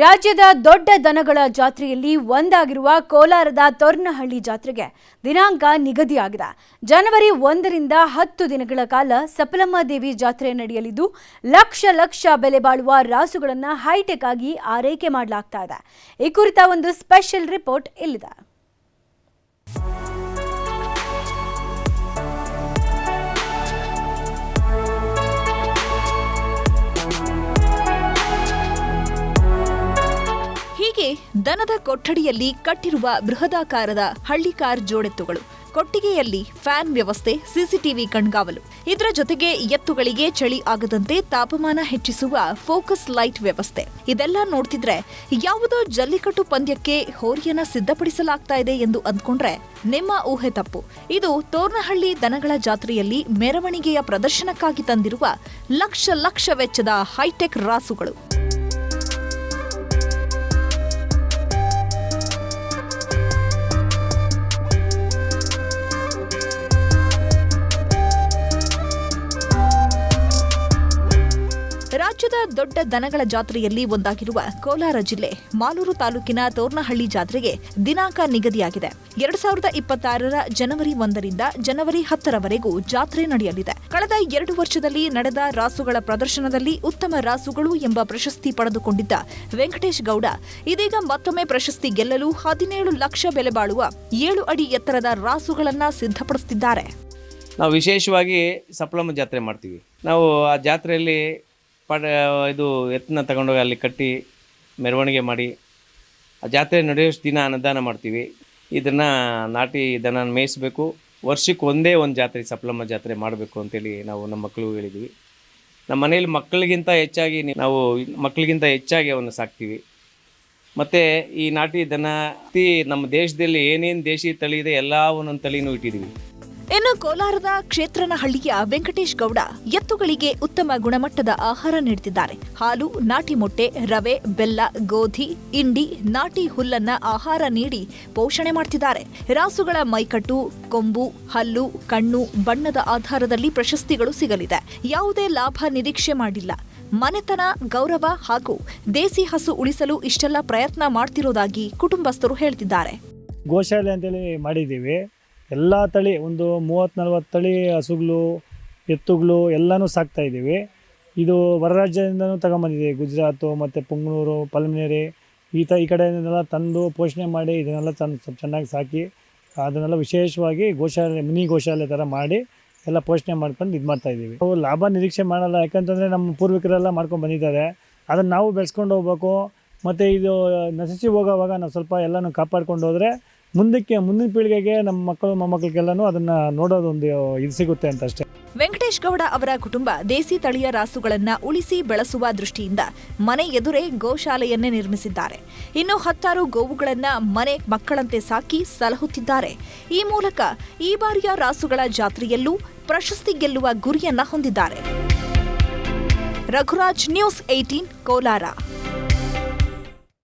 ರಾಜ್ಯದ ದೊಡ್ಡ ದನಗಳ ಜಾತ್ರೆಯಲ್ಲಿ ಒಂದಾಗಿರುವ ಕೋಲಾರದ ತೊರ್ನಹಳ್ಳಿ ಜಾತ್ರೆಗೆ ದಿನಾಂಕ ನಿಗದಿಯಾಗಿದೆ. ಜನವರಿ ಒಂದರಿಂದ ಹತ್ತು ದಿನಗಳ ಕಾಲ ಸಪಲಮ್ಮ ದೇವಿ ಜಾತ್ರೆ ನಡೆಯಲಿದ್ದು, ಲಕ್ಷ ಲಕ್ಷ ಬೆಲೆ ಬಾಳುವ ರಾಸುಗಳನ್ನು ಹೈಟೆಕ್ ಆಗಿ ಆರೈಕೆ ಮಾಡಲಾಗ್ತಾ ಇದೆ. ಈ ಕುರಿತ ಒಂದು ಸ್ಪೆಷಲ್ ರಿಪೋರ್ಟ್ ಇಲ್ಲಿದೆ. ದನದ ಕೊಠಡಿಯಲ್ಲಿ ಕಟ್ಟಿರುವ ಬೃಹದಾಕಾರದ ಹಳ್ಳಿ ಕಾರ್ ಜೋಡೆತ್ತುಗಳು, ಕೊಟ್ಟಿಗೆಯಲ್ಲಿ ಫ್ಯಾನ್ ವ್ಯವಸ್ಥೆ, ಸಿಸಿಟಿವಿ ಕಣ್ಗಾವಲು. ಇದರ ಜೊತೆಗೆ ಎತ್ತುಗಳಿಗೆ ಚಳಿ ಆಗದಂತೆ ತಾಪಮಾನ ಹೆಚ್ಚಿಸುವ ಫೋಕಸ್ ಲೈಟ್ ವ್ಯವಸ್ಥೆ. ಇದೆಲ್ಲ ನೋಡ್ತಿದ್ರೆ ಯಾವುದೋ ಜಲ್ಲಿಕಟ್ಟು ಪಂದ್ಯಕ್ಕೆ ಹೋರಿಯನ್ನ ಸಿದ್ಧಪಡಿಸಲಾಗ್ತಾ ಇದೆ ಎಂದು ಅಂದ್ಕೊಂಡ್ರೆ ನಿಮ್ಮ ಊಹೆ ತಪ್ಪು. ಇದು ತೋರ್ನಹಳ್ಳಿ ದನಗಳ ಜಾತ್ರೆಯಲ್ಲಿ ಮೆರವಣಿಗೆಯ ಪ್ರದರ್ಶನಕ್ಕಾಗಿ ತಂದಿರುವ ಲಕ್ಷ ಲಕ್ಷ ವೆಚ್ಚದ ಹೈಟೆಕ್ ರಾಸುಗಳು. ರಾಜ್ಯದ ದೊಡ್ಡ ದನಗಳ ಜಾತ್ರೆಯಲ್ಲಿ ಒಂದಾಗಿರುವ ಕೋಲಾರ ಜಿಲ್ಲೆ ಮಾಲೂರು ತಾಲೂಕಿನ ತೋರ್ನಹಳ್ಳಿ ಜಾತ್ರೆಗೆ ದಿನಾಂಕ ನಿಗದಿಯಾಗಿದೆ. ಎರಡ್ ಸಾವಿರದ ಇಪ್ಪತ್ತಾರರ ಜನವರಿ ಒಂದರಿಂದ ಜನವರಿ ಹತ್ತರವರೆಗೂ ಜಾತ್ರೆ ನಡೆಯಲಿದೆ. ಕಳೆದ ಎರಡು ವರ್ಷದಲ್ಲಿ ನಡೆದ ರಾಸುಗಳ ಪ್ರದರ್ಶನದಲ್ಲಿ ಉತ್ತಮ ರಾಸುಗಳು ಎಂಬ ಪ್ರಶಸ್ತಿ ಪಡೆದುಕೊಂಡಿದ್ದ ವೆಂಕಟೇಶ್ ಗೌಡ, ಇದೀಗ ಮತ್ತೊಮ್ಮೆ ಪ್ರಶಸ್ತಿ ಗೆಲ್ಲಲು ಹದಿನೇಳು ಲಕ್ಷ ಬೆಲೆ ಬಾಳುವ ಏಳು ಅಡಿ ಎತ್ತರದ ರಾಸುಗಳನ್ನ ಸಿದ್ಧಪಡಿಸುತ್ತಿದ್ದಾರೆ ನಾವು ವಿಶೇಷವಾಗಿ ಸಪ್ಲಮ್ಮ ಜಾತ್ರೆ ಮಾಡ್ತೀವಿ. ನಾವು ಆ ಜಾತ್ರೆಯಲ್ಲಿ ಪಡ, ಇದು ಎತ್ತನ್ನ ತಗೊಂಡೋಗಿ ಅಲ್ಲಿ ಕಟ್ಟಿ ಮೆರವಣಿಗೆ ಮಾಡಿ, ಆ ಜಾತ್ರೆ ನಡೆಯೋಷ್ಟು ದಿನ ಅನ್ನದಾನ ಮಾಡ್ತೀವಿ. ಇದನ್ನು ನಾಟಿ ದನ ಮೇಯಿಸಬೇಕು. ವರ್ಷಕ್ಕೆ ಒಂದೇ ಒಂದು ಜಾತ್ರೆ, ಸಪ್ಲಮ್ಮ ಜಾತ್ರೆ ಮಾಡಬೇಕು ಅಂತೇಳಿ ನಾವು ನಮ್ಮ ಮಕ್ಕಳು ಹೇಳಿದ್ವಿ. ನಮ್ಮ ಮನೇಲಿ ಮಕ್ಕಳಿಗಿಂತ ಹೆಚ್ಚಾಗಿ ನಾವು ಮಕ್ಕಳಿಗಿಂತ ಹೆಚ್ಚಾಗಿ ಅವನ್ನು ಸಾಕ್ತೀವಿ. ಮತ್ತು ಈ ನಾಟಿ ದನ ನಮ್ಮ ದೇಶದಲ್ಲಿ ಏನೇನು ದೇಶಿ ತಳಿ ಇದೆ ಎಲ್ಲ ಒಂದೊಂದು ತಳಿನೂ ಇಟ್ಟಿದ್ದೀವಿ ಇನ್ನು ಕೋಲಾರದ ಕ್ಷೇತ್ರನಹಳ್ಳಿಯ ವೆಂಕಟೇಶ್ ಗೌಡ ಎತ್ತುಗಳಿಗೆ ಉತ್ತಮ ಗುಣಮಟ್ಟದ ಆಹಾರ ನೀಡುತ್ತಿದ್ದಾರೆ ಹಾಲು, ನಾಟಿ ಮೊಟ್ಟೆ, ರವೆ, ಬೆಲ್ಲ, ಗೋಧಿ ಇಂಡಿ ನಾಟಿ ಹುಲ್ಲನ್ನ ಆಹಾರ ನೀಡಿ ಪೋಷಣೆ ಮಾಡ್ತಿದ್ದಾರೆ. ರಾಸುಗಳ ಮೈಕಟ್ಟು, ಕೊಂಬು, ಹಲ್ಲು, ಕಣ್ಣು, ಬಣ್ಣದ ಆಧಾರದಲ್ಲಿ ಪ್ರಶಸ್ತಿಗಳು ಸಿಗಲಿದೆ. ಯಾವುದೇ ಲಾಭ ನಿರೀಕ್ಷೆ ಮಾಡಿಲ್ಲ. ಮನೆತನ, ಗೌರವ ಹಾಗೂ ದೇಸಿ ಹಸು ಉಳಿಸಲು ಇಷ್ಟೆಲ್ಲ ಪ್ರಯತ್ನ ಮಾಡ್ತಿರೋದಾಗಿ ಕುಟುಂಬಸ್ಥರು ಹೇಳ್ತಿದ್ದಾರೆ. ಗೋಶಾಲೆ ಅಂತೇಳಿ ಮಾಡಿದ್ದೀವಿ. ಎಲ್ಲ ತಳಿ, ಒಂದು ಮೂವತ್ತು ನಲ್ವತ್ತು ತಳಿ ಹಸುಗಳು, ಎತ್ತುಗಳು ಎಲ್ಲನೂ ಸಾಕ್ತಾ ಇದ್ದೀವಿ. ಇದು ಹೊರ ರಾಜ್ಯದಿಂದನೂ ತಗೊಂಬಂದಿದೆ ಗುಜರಾತು, ಮತ್ತು ಪುಂಗನೂರು, ಪಲ್ಮಿನೇರಿ, ಈ ತ, ಈ ಕಡೆಯಿಂದೆಲ್ಲ ತಂದು ಪೋಷಣೆ ಮಾಡಿ ಇದನ್ನೆಲ್ಲ ತಂದು ಸ್ವಲ್ಪ ಚೆನ್ನಾಗಿ ಸಾಕಿ, ಅದನ್ನೆಲ್ಲ ವಿಶೇಷವಾಗಿ ಗೋಶಾಲೆ, ಮಿನಿ ಗೋಶಾಲೆ ಥರ ಮಾಡಿ ಎಲ್ಲ ಪೋಷಣೆ ಮಾಡ್ಕೊಂಡು ಇದು ಮಾಡ್ತಾ ಇದ್ದೀವಿ. ನಾವು ಲಾಭ ನಿರೀಕ್ಷೆ ಮಾಡಲ್ಲ. ಯಾಕಂತಂದರೆ ನಮ್ಮ ಪೂರ್ವಿಕರೆಲ್ಲ ಮಾಡ್ಕೊಂಡು ಬಂದಿದ್ದಾರೆ. ಅದನ್ನು ನಾವು ಬೆಳೆಸ್ಕೊಂಡು ಹೋಗ್ಬೇಕು. ಮತ್ತು ಇದು ನಶಿಸಿ ಹೋಗೋವಾಗ ನಾವು ಸ್ವಲ್ಪ ಎಲ್ಲನೂ ಕಾಪಾಡ್ಕೊಂಡು ಹೋದರೆ ಮುಂದಕ್ಕೆ, ಮುಂದಿನ ಪೀಳಿಗೆಗೆ ನಮ್ಮ ಮಕ್ಕಳು, ಮೊಮ್ಮಕ್ಕಳಿಗೆಲ್ಲನೂ ಅದನ್ನು ನೋಡೋದೊಂದು ಇದು ಸಿಗುತ್ತೆ ಅಂತ ಅಷ್ಟೇ. ವೆಂಕಟೇಶ್ ಗೌಡ ಅವರ ಕುಟುಂಬ ದೇಸಿ ತಳಿಯ ರಾಸುಗಳನ್ನ ಉಳಿಸಿ ಬೆಳೆಸುವ ದೃಷ್ಟಿಯಿಂದ ಮನೆ ಎದುರೇ ಗೋಶಾಲೆಯನ್ನೇ ನಿರ್ಮಿಸಿದ್ದಾರೆ. ಇನ್ನು ಹತ್ತಾರು ಗೋವುಗಳನ್ನ ಮನೆ ಮಕ್ಕಳಂತೆ ಸಾಕಿ ಸಲಹುತ್ತಿದ್ದಾರೆ. ಈ ಮೂಲಕ ಈ ಬಾರಿಯ ರಾಸುಗಳ ಜಾತ್ರೆಯಲ್ಲೂ ಪ್ರಶಸ್ತಿ ಗೆಲ್ಲುವ ಗುರಿಯನ್ನ ಹೊಂದಿದ್ದಾರೆ. Raghuraj news eighteen Kolar.